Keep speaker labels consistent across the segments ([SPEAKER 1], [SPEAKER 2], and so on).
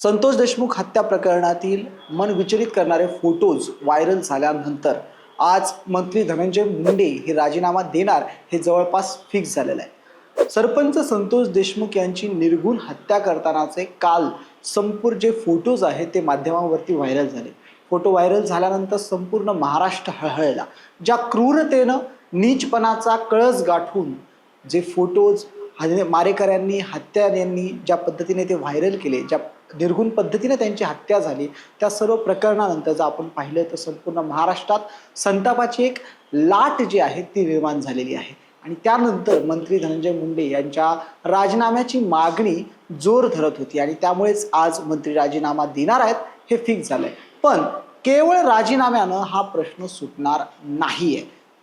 [SPEAKER 1] संतोष देशमुख हत्या प्रकरणातील मन विचलित करणारे फोटोज व्हायरल झाल्यानंतर आज मंत्री धनंजय मुंडे हे राजीनामा देणार हे जवळपास फिक्स झालेलं आहे. सरपंच संतोष देशमुख यांची निर्गुण हत्या करतानाचे काल संपूर्ण जे फोटोज आहेत ते माध्यमावरती व्हायरल झाले. फोटो व्हायरल झाल्यानंतर संपूर्ण महाराष्ट्र हळहळला. ज्या क्रूरतेनं नीचपणाचा कळस गाठून जे फोटोज मारेकऱ्यांनी मारेकऱ्यांनी हत्याऱ्यांनी ज्या पद्धतीने ते व्हायरल केले ज्या निर्गुण पद्धतीने त्यांची हत्या झाली. त्या सर्व प्रकरणानंतर जर आपण पाहिलं तर संपूर्ण महाराष्ट्रात संतापाची एक लाट जी आहे ती निर्माण झालेली आहे. आणि त्यानंतर मंत्री धनंजय मुंडे यांच्या राजीनाम्याची मागणी जोर धरत होती आणि त्यामुळेच आज मंत्री राजीनामा देणार आहेत हे फिक्स झालंय. पण केवळ राजीनाम्यानं हा प्रश्न सुटणार नाहीये.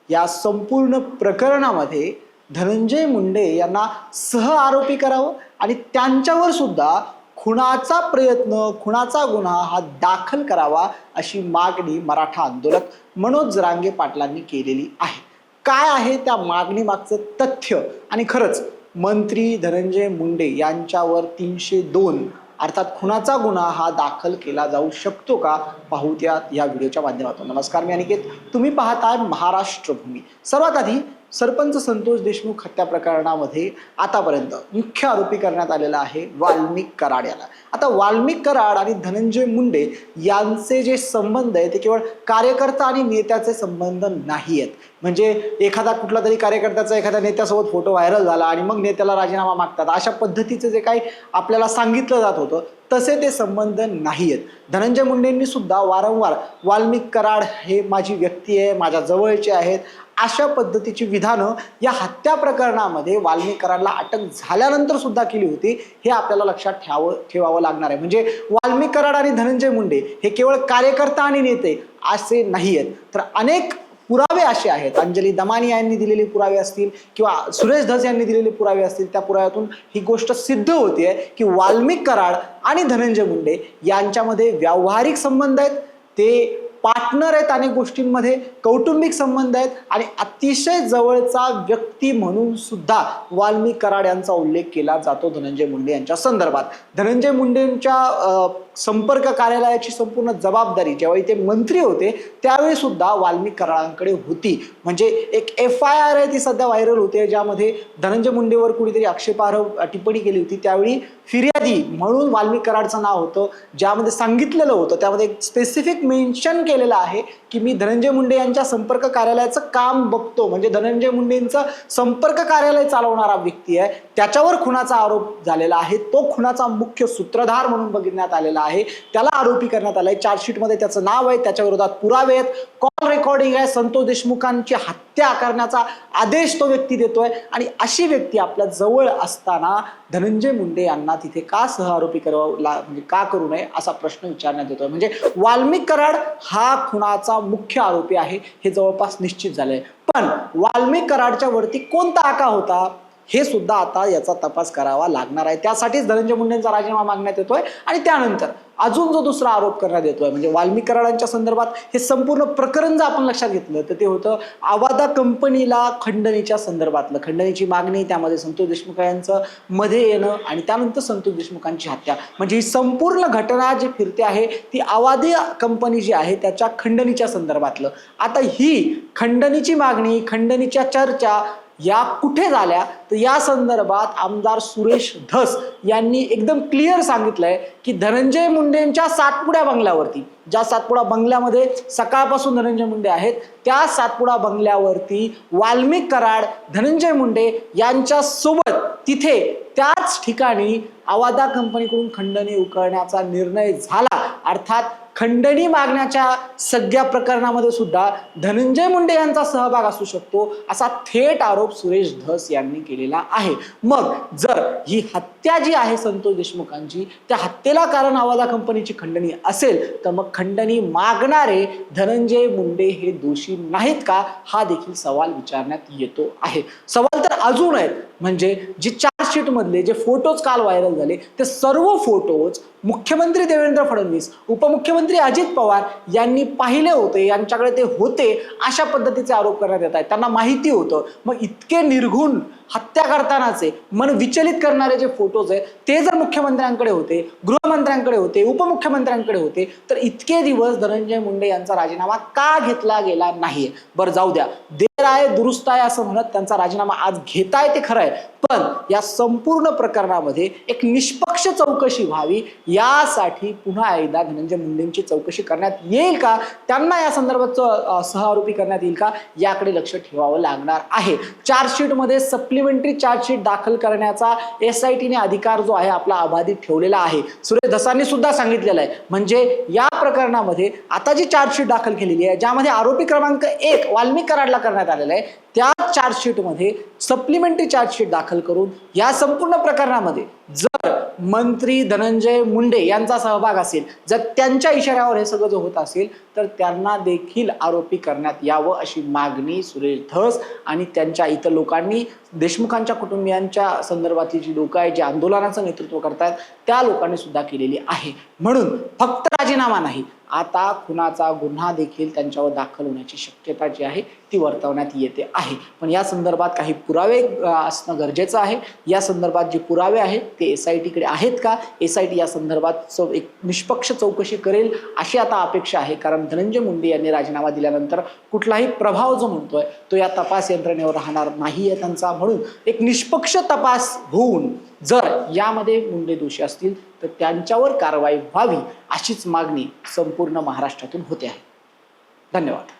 [SPEAKER 1] या संपूर्ण प्रकरणामध्ये धनंजय मुंडे यांना सह आरोपी करावं आणि त्यांच्यावर सुद्धा खुणाचा प्रयत्न खुणाचा गुन्हा हा दाखल करावा अशी मागणी मराठा आंदोलक मनोज रांगे पाटलांनी केलेली आहे. काय आहे त्या मागणी मागचं तथ्य? आणि खरंच मंत्री धनंजय मुंडे यांच्यावर तीनशे दोन अर्थात खुणाचा गुन्हा हा दाखल केला जाऊ शकतो का? पाहूत्या या व्हिडिओच्या माध्यमातून. नमस्कार मी अनिकेत. तुम्ही पाहताय महाराष्ट्र भूमी. सर्वात आधी सरपंच संतोष देशमुख हत्या प्रकरणामध्ये आतापर्यंत मुख्य आरोपी करण्यात आलेला आहे वाल्मिक कराड याला. आता वाल्मिक कराड आणि धनंजय मुंडे यांचे जे संबंध आहे ते केवळ कार्यकर्ता आणि नेत्याचे संबंध नाही आहेत म्हणजे एखादा कुठला तरी कार्यकर्त्याचा एखाद्या नेत्यासोबत फोटो व्हायरल झाला आणि मग नेत्याला राजीनामा मागतात. अशा पद्धतीचं जे काही आपल्याला सांगितलं जात होतं तसे ते संबंध नाही आहेत धनंजय मुंडेंनी सुद्धा वारंवार वाल्मिक कराड हे माझी व्यक्ती आहे माझ्या जवळचे आहेत अशा पद्धतीची विधानं या हत्या प्रकरणामध्ये वाल्मिक अटक झाल्यानंतर सुद्धा केली होती हे आपल्याला लक्षात ठेवावं ठेवावं लागणार आहे. म्हणजे वाल्मिक कराड आणि धनंजय मुंडे हे केवळ कार्यकर्ता आणि नेते असे नाही आहेत तर अनेक पुरावे असे आहेत. अंजली दमानी यांनी दिलेले पुरावे असतील किंवा सुरेश धस यांनी दिलेले पुरावे असतील त्या पुराव्यातून ही गोष्ट सिद्ध होते की वाल्मिक कराड आणि धनंजय मुंडे यांच्यामध्ये व्यावहारिक संबंध आहेत. ते पार्टनर आहेत अनेक गोष्टींमध्ये कौटुंबिक संबंध आहेत आणि अतिशय जवळचा व्यक्ती म्हणून सुद्धा वाल्मी कराड यांचा उल्लेख केला जातो धनंजय मुंडे यांच्या संदर्भात. धनंजय मुंडेंच्या संपर्क कार्यालयाची संपूर्ण जबाबदारी जेव्हा इथे मंत्री होते त्यावेळी सुद्धा वाल्मिक कराळांकडे होती. म्हणजे एक एफ आय आर आहे ती सध्या व्हायरल होते ज्यामध्ये धनंजय मुंडेवर कुणीतरी आक्षेपार्ह टिप्पणी केली होती. त्यावेळी फिर्यादी म्हणून वाल्मिक कराडचं नाव होतं ज्यामध्ये सांगितलेलं होतं. त्यामध्ये स्पेसिफिक मेन्शन केलेलं आहे की मी धनंजय मुंडे यांच्या संपर्क कार्यालयाचं काम बघतो. म्हणजे धनंजय मुंडेंचं संपर्क कार्यालय चालवणारा व्यक्ती आहे. त्याच्यावर खुनाचा आरोप झालेला आहे. तो खुनाचा मुख्य सूत्रधार म्हणून बघण्यात आलेला आहे. त्याला आरोपी करण्यात आलाय. चार्जशीटमध्ये त्याचं नाव आहे. त्याच्या विरोधात पुरावे आहेत. कॉल रेकॉर्डिंग आहे. संतोष देशमुखांची हत्या करण्याचा आदेश तो व्यक्ती देतोय. आणि अशी व्यक्ती आपल्या जवळ असताना धनंजय मुंडे यांना तिथे का सह आरोपी करावा म्हणजे का करू नये असा प्रश्न विचारण्यात येतोय. म्हणजे वाल्मिक कराड हा खुनाचा मुख्य आरोपी आहे. हे जवळपास निश्चित झालंय. पण वाल्मिक कराडच्या वरती कोणता आका होता? हे सुद्धा आता याचा तपास करावा लागणार आहे. त्यासाठीच धनंजय मुंडेंचा राजीनामा मागण्यात येतोय आणि त्यानंतर अजून जो दुसरा आरोप करण्यात येतोय म्हणजे वाल्मिक कराडांच्या संदर्भात हे संपूर्ण प्रकरण जर आपण लक्षात घेतलं तर ते होतं आवादा कंपनीला खंडणीच्या संदर्भातलं. खंडणीची मागणी त्यामध्ये संतोष देशमुख यांचं मध्ये येणं आणि त्यानंतर संतोष देशमुखांची हत्या. म्हणजे ही संपूर्ण घटना जी फिरते आहे ती आवादी कंपनी जी आहे त्याच्या खंडणीच्या संदर्भातलं. आता ही खंडणीची मागणी खंडणीच्या चर्चा या कुठे झाल्या? तर या संदर्भात आमदार सुरेश धस यांनी एकदम क्लिअर सांगितलंय की धनंजय मुंडेंच्या सातपुड्या बंगल्यावरती ज्या सातपुडा बंगल्यामध्ये सकाळपासून धनंजय मुंडे आहेत त्या सातपुडा बंगल्यावरती वाल्मिक कराड धनंजय मुंडे यांच्या सोबत तिथे त्याच ठिकाणी आवादा कंपनीकडून खंडणी उकळण्याचा निर्णय झाला. अर्थात खंडणी मागण्याच्या सगळ्या प्रकरणामध्ये सुद्धा धनंजय मुंडे यांचा सहभाग असू शकतो असा थेट आरोप सुरेश धस यांनी केलेला आहे. मग जर ही हत्या जी आहे संतोष देशमुखांची त्या हत्येला कारण आवाजा कंपनीची खंडणी असेल तर मग खंडणी मागणारे धनंजय मुंडे हे दोषी नाहीत का? हा देखील सवाल विचारण्यात येतो आहे. सवाल तर अजून आहेत. म्हणजे जी मार्कशीटमधले जे फोटोज काल व्हायरल झाले ते सर्व फोटोज मुख्यमंत्री देवेंद्र फडणवीस उपमुख्यमंत्री अजित पवार यांनी पाहिले होते यांच्याकडे ते होते अशा पद्धतीचे आरोप करण्यात येत आहेत. त्यांना माहिती होतं. मग इतके निर्घुण हत्या करतानाचे मन विचलित करणारे जे फोटोज आहेत ते जर मुख्यमंत्र्यांकडे होते गृहमंत्र्यांकडे होते उपमुख्यमंत्र्यांकडे होते तर इतके दिवस धनंजय मुंडे यांचा राजीनामा का घेतला गेला नाही बरं जाऊ द्या. देर आहे दुरुस्त आहे असं म्हणत त्यांचा राजीनामा आज घेताय ते खरं आहे. पण या संपूर्ण प्रकरणामध्ये एक निष्पक्ष चौकशी व्हावी यासाठी पुन्हा एकदा धनंजय मुंडेंची चौकशी करण्यात येईल का? त्यांना या संदर्भात सहआरोपी करण्यात येईल का? याकडे लक्ष ठेवावं लागणार आहे. चार्जशीटमध्ये सप्लिमेंटरी चार्जशीट दाखल करण्याचा एस आय टीने अधिकार जो आहे आपला अबाधित ठेवलेला आहे. सुरेश धसांनी सुद्धा सांगितलेलं आहे. म्हणजे या प्रकरणामध्ये आता जी चार्जशीट दाखल केलेली आहे ज्यामध्ये आरोपी क्रमांक एक वाल्मिक कराडला करण्यात आलेलं आहे. त्या चार्जशीटमध्ये सप्लिमेंटरी चार्जशीट दाखल करून या संपूर्ण प्रकरणामध्ये जर मंत्री धनंजय मुंडे यांचा सहभाग असेल जर त्यांच्या इशाऱ्यावर हे सगळं जर होत असेल तर त्यांना देखील आरोपी करण्यात यावं अशी मागणी सुरेश धस आणि त्यांच्या इतर लोकांनी देशमुखांच्या कुटुंबियांच्या संदर्भातली जी लोक आहेत जे आंदोलनाचं नेतृत्व करतायत त्या लोकांनी सुद्धा केलेली आहे. म्हणून फक्त राजीनामा नाही आता खुनाचा गुन्हा देखील त्यांच्यावर दाखल होण्याची शक्यता जी आहे ती वर्तवण्यात येते आहे. पण या संदर्भात काही पुरावे असणं गरजेचं आहे. या संदर्भात जे पुरावे आहेत ते एस आय टीकडे आहेत का? एस आय टी या संदर्भात चौ एक निष्पक्ष चौकशी करेल अशी आता अपेक्षा आहे. कारण धनंजय मुंडे यांनी राजीनामा दिल्यानंतर कुठलाही प्रभाव जो म्हणतोय तो या तपास यंत्रणेवर राहणार नाही आहे त्यांचा. म्हणून एक निष्पक्ष तपास होऊन जर यामध्ये मुंडे दोषी असतील तर त्यांच्यावर कारवाई व्हावी अशीच मागणी संपूर्ण महाराष्ट्रातून होते आहे. धन्यवाद.